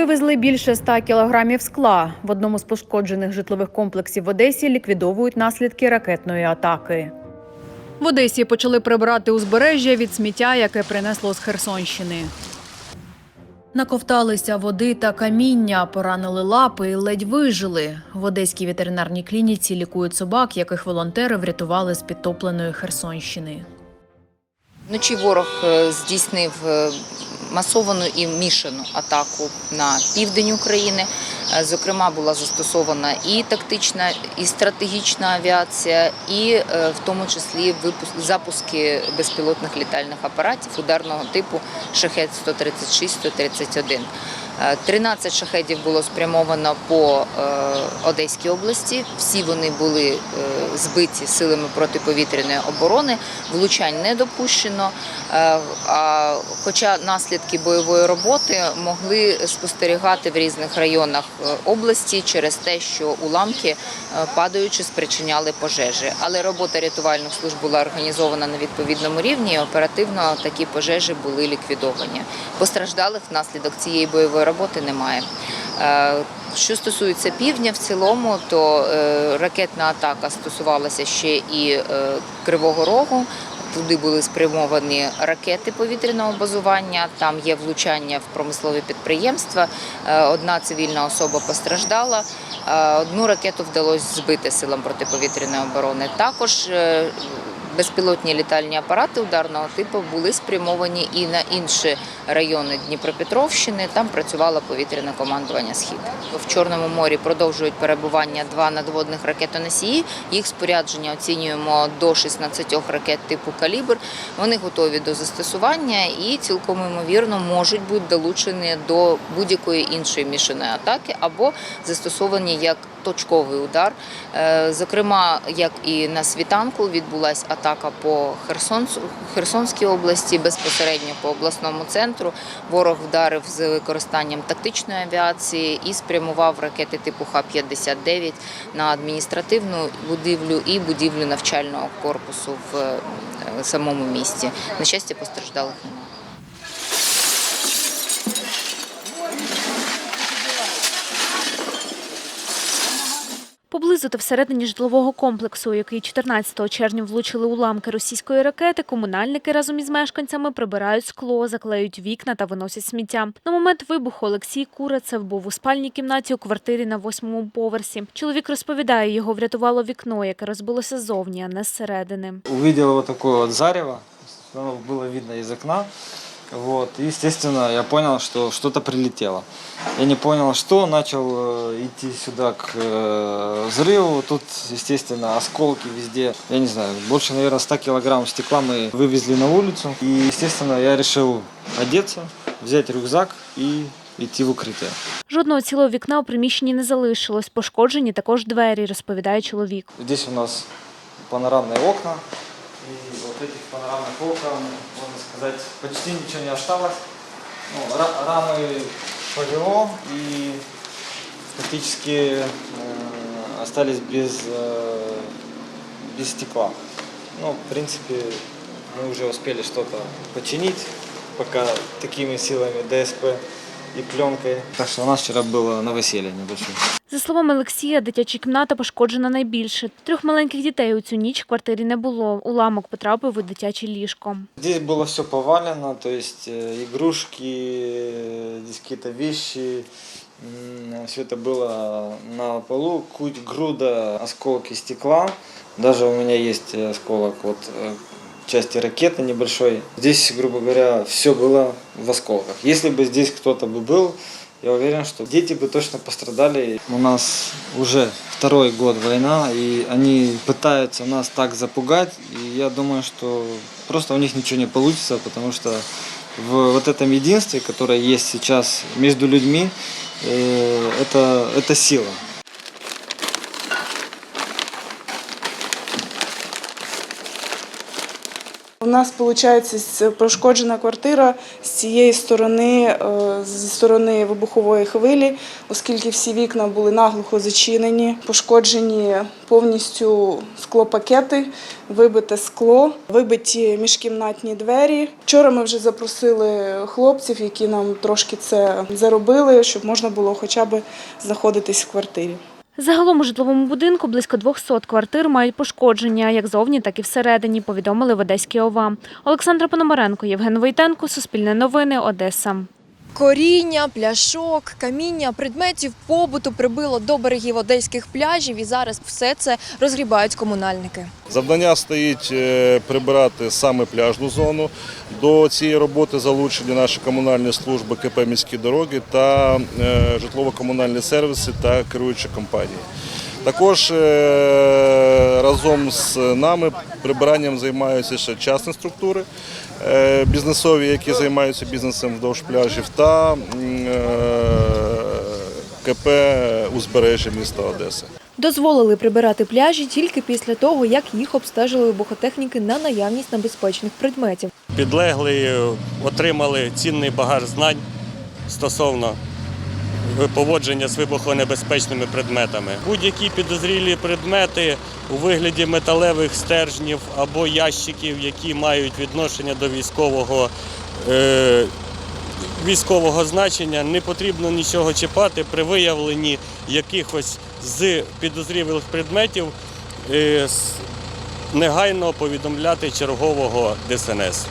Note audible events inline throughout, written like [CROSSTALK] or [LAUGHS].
Вивезли більше 100 кілограмів скла. В одному з пошкоджених житлових комплексів в Одесі ліквідовують наслідки ракетної атаки. В Одесі почали прибирати узбережжя від сміття, яке принесло з Херсонщини. Наковталися води та каміння, поранили лапи і ледь вижили. В одеській ветеринарній клініці лікують собак, яких волонтери врятували з підтопленої Херсонщини. Вночі ворог е, здійснив е, масовану і мішану атаку на південь України. Е, Зокрема, була застосована і тактична, і стратегічна авіація, і в тому числі запуски безпілотних літальних апаратів ударного типу шахет 136-131. Е, 13 шахедів було спрямовано по е, Одеській області. Всі вони були е, збиті силами протиповітряної оборони. Влучань не допущено. Е, хоча наслідки бойової роботи могли спостерігати в різних районах е, області через те, що уламки е, падаючи спричиняли пожежі. Але робота рятувальних служб була організована на відповідному рівні. і Оперативно такі пожежі були ліквідовані. Постраждалих внаслідок цієї бойової роботи немає. Е, Що стосується півдня в цілому, то е, ракетна атака стосувалася ще і е, Кривого Рогу. Туди були спрямовані ракети повітряного базування. Там є влучання в промислові підприємства. Одна цивільна особа постраждала. Одну ракету вдалося збити силам протиповітряної оборони. Також безпілотні літальні апарати ударного типу були спрямовані і на інші райони Дніпропетровщини. Там працювало повітряне командування Схід. В Чорному морі продовжують перебування два надводних ракетоносії. Їх спорядження оцінюємо до 16 ракет типу калібр. Вони готові до застосування і цілком ймовірно можуть бути долучені до будь-якої іншої мішаної атаки або застосовані як точковий удар. Е, Зокрема, як і на світанку відбулася атака по Херсонській області, безпосередньо по обласному центру. Ворог вдарив з використанням тактичної авіації і спрямував ракети типу Х-59 на адміністративну будівлю і будівлю навчального корпусу в е, самому місті. На щастя, постраждалих немає. Поблизу та всередині житлового комплексу, у який 14 червня влучили уламки російської ракети, комунальники разом із мешканцями прибирають скло, заклеють вікна та виносять сміття. На момент вибуху Олексій Курацев був у спальній кімнаті у квартирі на восьмому поверсі. Чоловік розповідає, його врятувало вікно, яке розбилося ззовні, а не зсередини. увидел вот такое вот зарево, оно было видно из окна. Вот, и, естественно, я понял, что что-то прилетело. Я не понял, что, начал э, идти сюда к э, взрыву. Тут, естественно, осколки везде. Я не знаю, больше, наверное, 100 килограмм стекла мы вывезли на улицу. И, естественно, я решил одеться, взять рюкзак и идти в укрытие. Жодного цілого вікна у приміщенні не залишилось. Пошкоджені також двері, розповідає чоловік. Здесь у нас панорамные окна. Вот этих панорамных окон, можно сказать, почти ничего не осталось. Ну, ра- рамы повело и практически э, остались без, э, без стекла. Ну, в принципе, мы уже успели что-то починить, пока такими силами ДСП и пленкой. Так что у нас вчера было новоселье небольшое. За словами Олексія, дитяча кімната пошкоджена найбільше. Трьох маленьких дітей у цю ніч в квартирі не було. Уламок потрапив у дитяче ліжко. Здесь было все повалено, то есть э, игрушки, э, здесь какие-то вещи, все это было на полу, куть груда, осколки стекла. Даже у меня есть осколок вот э, части ракеты небольшой. Здесь, грубо говоря, все было в осколках. Если бы здесь кто-то бы был, я уверен, что дети бы точно пострадали. У нас уже второй год война, и они пытаются нас так запугать, и я думаю, что просто у них ничего не получится, потому что в вот этом единстве, которое есть сейчас между людьми, э, это, это сила. Нас виходить пошкоджена квартира з цієї сторони, е, зі сторони вибухової хвилі, оскільки всі вікна були наглухо зачинені, пошкоджені повністю склопакети, вибите скло, вибиті міжкімнатні двері. Вчора ми вже запросили хлопців, які нам трошки це заробили, щоб можна було хоча б знаходитись в квартирі. Загалом у житловому будинку близько 200 квартир мають пошкодження, як зовні, так і всередині, повідомили в Одеській ОВА. Олександра Пономаренко, Євген Войтенко, Суспільне новини, Одеса. Коріння, пляшок, каміння, предметів побуту прибило до берегів одеських пляжів, і зараз все це розгрібають комунальники. Завдання стоїть е, прибирати саме пляжну зону. До цієї роботи залучені наші комунальні служби КП міські дороги та е, житлово-комунальні сервіси та керуючі компанії. Також е, разом з нами прибиранням займаються ще частні структури е, бізнесові, які займаються бізнесом вздовж пляжів, та е, КП узбережжя міста Одеси. Дозволили прибирати пляжі тільки після того, як їх обстежили вибухотехніки на наявність небезпечних предметів. підлеглі отримали цінний багаж знань стосовно поводження з вибухонебезпечними предметами. Будь-які підозрілі предмети у вигляді металевих стержнів або ящиків, які мають відношення до військового. Е- Військового значення не потрібно нічого чіпати при виявленні якихось з підозрілих предметів е, негайно повідомляти чергового ДСНС.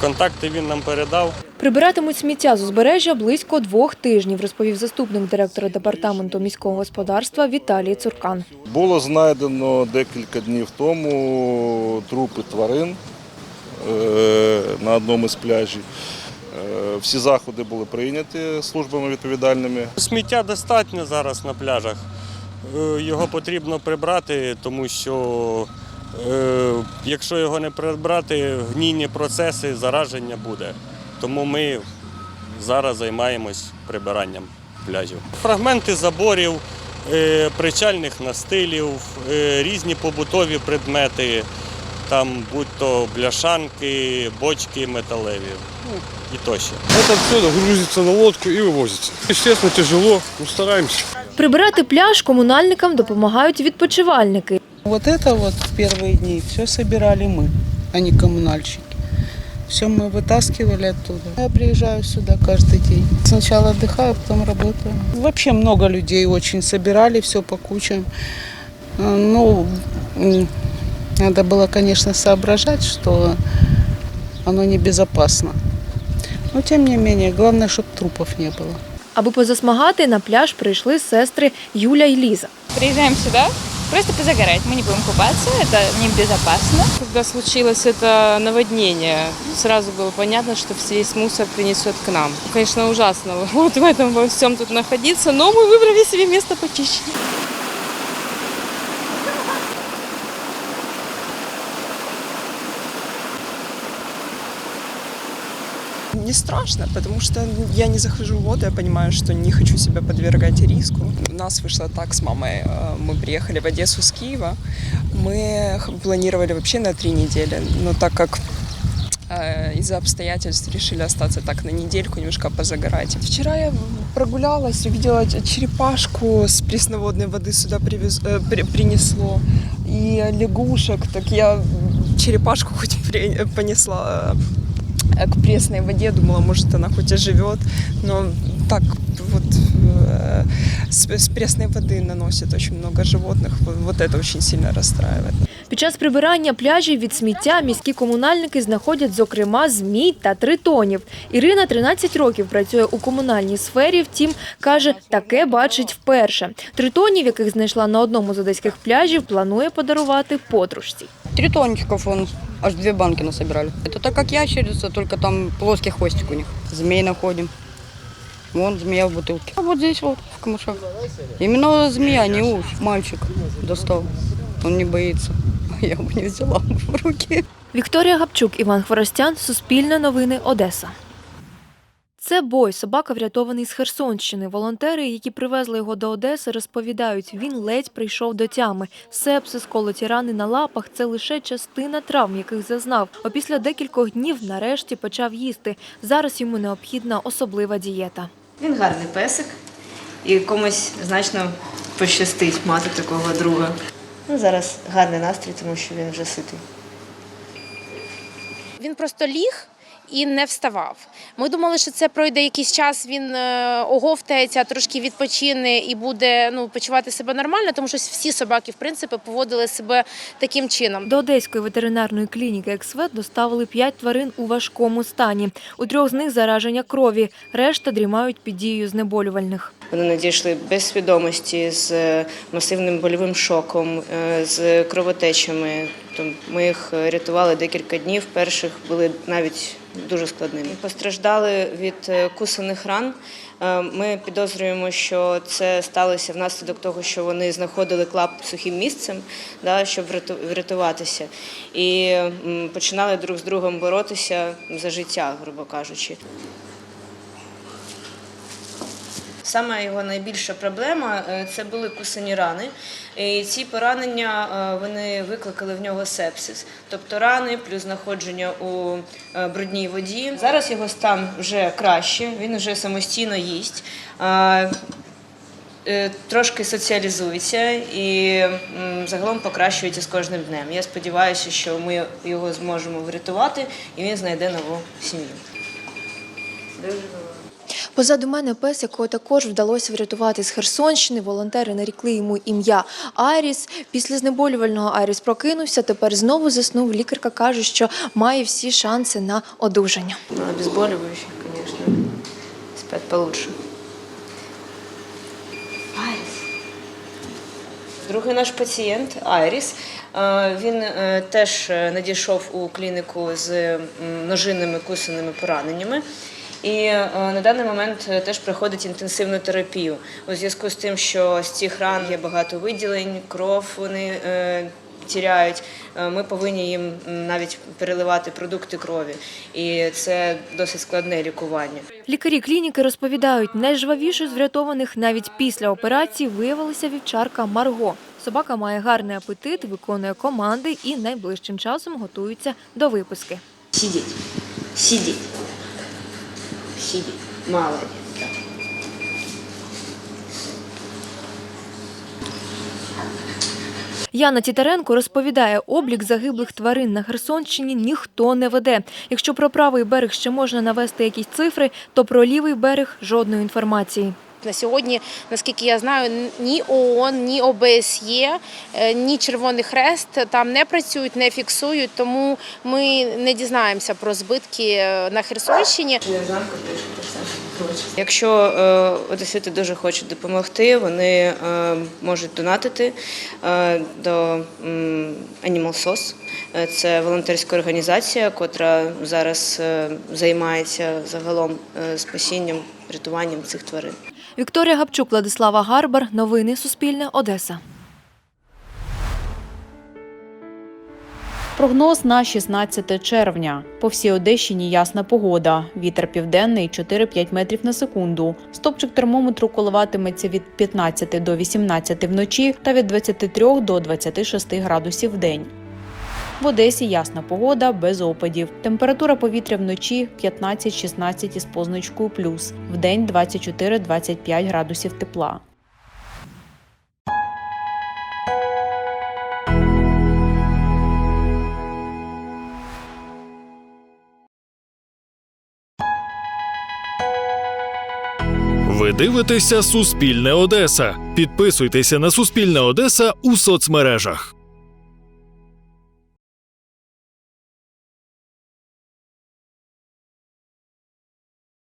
Контакти він нам передав. Прибиратимуть сміття з узбережжя близько двох тижнів, розповів заступник директора департаменту міського господарства Віталій Цуркан. Було знайдено декілька днів тому трупи тварин е, на одному з пляжів. Е, Всі заходи були прийняті службами відповідальними. Сміття достатньо зараз на пляжах. Е, Його потрібно прибрати, тому що якщо його не прибрати, гнійні процеси, зараження буде. Тому ми зараз займаємось прибиранням пляжів. Фрагменти заборів, е, причальних настилів, е, різні побутові предмети, там будь-то бляшанки, бочки металеві ну, і тощо. Это все грузится на лодку и вывозится. Естественно, тяжело, но стараемся. Прибирати пляж комунальникам допомагають відпочивальники. Вот это вот в первые дни все собирали мы, а не коммунальщики. Все мы вытаскивали оттуда. Я приезжаю сюда каждый день. Сначала отдыхаю, потом работаю. Вообще много людей очень собирали все по кучам. А, Ну, м, надо было, конечно, соображать, что оно небезопасно. Но тем не менее, главное, чтобы трупов не было. Аби позасмагати, на пляж прийшли сестри Юля і Ліза. Приезжаем сюда просто позагорать. Мы не будем купаться, это небезопасно. Когда случилось это наводнение, сразу было понятно, что весь мусор принесет к нам. Конечно, ужасно [LAUGHS] вот в этом во всем тут находиться, но мы выбрали себе место почище. Не страшно, потому что я не захожу в воду, я понимаю, что не хочу себя подвергать риску. У нас вышло так с мамой. э, Мы приехали в Одессу с Киева. Мы планировали вообще на три недели, но так как э, из-за обстоятельств решили остаться так на недельку, немножко позагорать. Вчера я прогулялась, увидела черепашку с пресноводной воды сюда привез, э, при- принесло. И лягушек, так я черепашку хоть [LAUGHS] при- понесла э, к пресной воде, думала, может, она хоть и живет, но так вот э, с, с пресной воды наносит очень много животных, вот, вот это очень сильно расстраивает. Під час прибирання пляжів від сміття міські комунальники знаходять, зокрема, змій та тритонів. Ірина 13 років працює у комунальній сфері, втім, каже, таке бачить вперше. Тритонів, яких знайшла на одному з одеських пляжів, планує подарувати подружці. Тритончиков он аж две банки насобирали. Это так как ящерица, только там плоский хвостик у них. Змей находим. Вон змея в бутылке. А вот здесь вот, в камышах. Именно змея, не уж. Мальчик достал. Он не боится. [LAUGHS] Я бы не взяла [LAUGHS] в руки. Вікторія Гапчук, Іван Хворостян, Суспільне новини, Одеса. Це бой. Собака врятований з Херсонщини. Волонтери, які привезли його до Одеси, розповідають, він ледь прийшов до тями. Сепсис, колоті рани на лапах це лише частина травм, яких зазнав. Опісля декількох днів нарешті почав їсти. Зараз йому необхідна особлива дієта. Він гарний песик, і комусь значно пощастить мати такого друга. Ну, зараз гарний настрій, тому що він вже ситий. Він просто ліг і не вставав. Ми думали, що це пройде якийсь час, він е, оговтається, трошки відпочине і буде ну, почувати себе нормально, тому що всі собаки, в принципі, поводили себе таким чином. До Одеської ветеринарної клініки «Ексвет» доставили п'ять тварин у важкому стані. У трьох з них зараження крові, решта дрімають під дією знеболювальних. Вони надійшли без свідомості з е, масивним больовим шоком, е, з кровотечами. То Ми їх рятували декілька днів. Перших були навіть дуже складними. Постраждали від е, кусаних ран. Е, Ми підозрюємо, що це сталося внаслідок того, що вони знаходили клап сухим місцем, щоб врятуватися, і починали друг з другом боротися за життя, грубо кажучи. Саме його найбільша проблема е, це були кусані рани. І ці поранення е, вони викликали в нього сепсис, тобто рани плюс знаходження у е, брудній воді. Зараз його стан вже краще, він вже самостійно їсть. Трошки соціалізується і загалом покращується з кожним днем. Я сподіваюся, що ми його зможемо врятувати і він знайде нову сім'ю. Позаду мене пес, якого також вдалося врятувати з Херсонщини. Волонтери нарікли йому ім'я Айріс. Після знеболювального Айріс прокинувся, тепер знову заснув. Лікарка каже, що має всі шанси на одужання. Ну, обезболивающих, конечно. Спят получше. Айріс. Другий наш пацієнт Айріс. е, Він е, теж е, надійшов у клініку з ножинними кусаними пораненнями. І е, на даний момент е, теж проходить інтенсивну терапію у зв'язку з тим, що з цих ран є багато виділень, кров вони е, тіряють. Ми повинні їм навіть переливати продукти крові, і це досить складне лікування. Лікарі клініки розповідають, найжвавішою з врятованих навіть після операції виявилася вівчарка Марго. Собака має гарний апетит, виконує команди і найближчим часом готується до виписки. Сидеть. Сидеть. Молодец. Так. Яна Тітаренко розповідає, облік загиблих тварин на Херсонщині ніхто не веде. Якщо про правий берег ще можна навести якісь цифри, то про лівий берег жодної інформації. На сьогодні, наскільки я знаю, ні ООН, ні ОБСЄ, е, ні Червоний Хрест там не працюють, не фіксують, тому ми не дізнаємося про збитки е, на Херсонщині. Якщо е, одесити дуже хочуть допомогти, вони можуть донатити до Animal SOS. Це волонтерська організація, котра зараз займається загалом спасінням, рятуванням цих тварин. Вікторія Гапчук, Владислава Гарбар. Новини Суспільне. Одеса. Прогноз на 16 червня. По всій Одещині ясна погода. Вітер південний 4-5 метрів на секунду. Стопчик термометру коливатиметься від 15 до 18 вночі та від 23 до 26 градусів в день. В Одесі ясна погода без опадів. Температура повітря вночі 15-16 із позначкою плюс. В день 24-25 градусів тепла. Ви дивитеся Суспільне Одеса. Підписуйтеся на Суспільне Одеса у соцмережах.